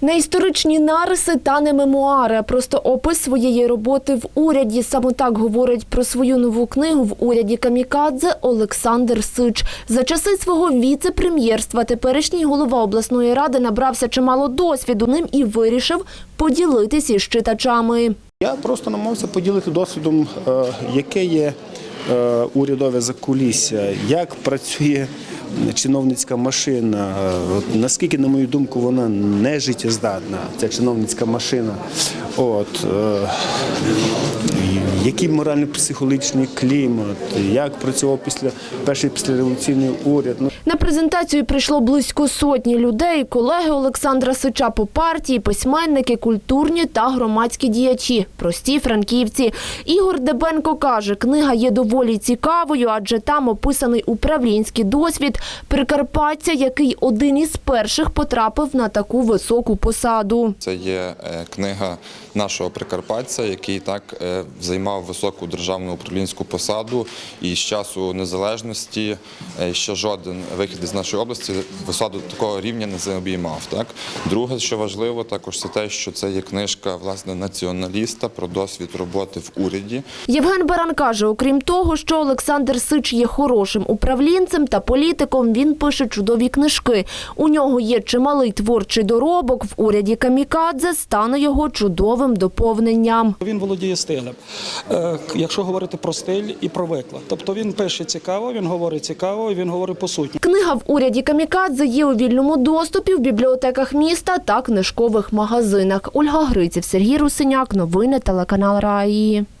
Не історичні нариси та не мемуари, а просто опис своєї роботи в уряді. Саме так говорить про свою нову книгу в уряді Камікадзе Олександр Сич. За часи свого віце-прем'єрства теперішній голова обласної ради набрався чимало досвіду ним і вирішив поділитися із читачами. Я просто намагався поділити досвідом, е, яке є урядове закулісся, як працює чиновницька машина, е, от наскільки, на мою думку, вона не життєздатна, ця чиновницька машина. От, е, який морально-психологічний клімат, як працював після перший післяреволюційний уряд. Ну, На презентацію прийшло близько сотні людей, колеги Олександра Сича по партії, письменники, культурні та громадські діячі, прості франківці. Ігор Дебенко каже, книга є доволі цікавою, адже там описаний управлінський досвід Прикарпаття, який один із перших потрапив на таку високу посаду. Це є е, книга нашого прикарпатця, який так е, займав високу державну управлінську посаду, і з часу незалежності е, ще жоден вихід із нашої області посаду такого рівня не заобіймав. Так друге, що важливо, також це те, що це є книжка власне націоналіста про досвід роботи в уряді. Євген Баран каже, окрім того, що Олександр Сич є хорошим управлінцем та політиком, він пише чудові книжки. У нього є чималий творчий доробок. В уряді Камікадзе стане його чудовим доповненням. Він володіє стилем. Е, Якщо говорити про стиль і про виклад. Тобто він пише цікаво, він говорить цікаво, він говорить по суті. Книга в уряді Камікадзе є у вільному доступі в бібліотеках міста та книжкових магазинах. Ольга Гриців, Сергій Русиняк. Новини телеканал Раї.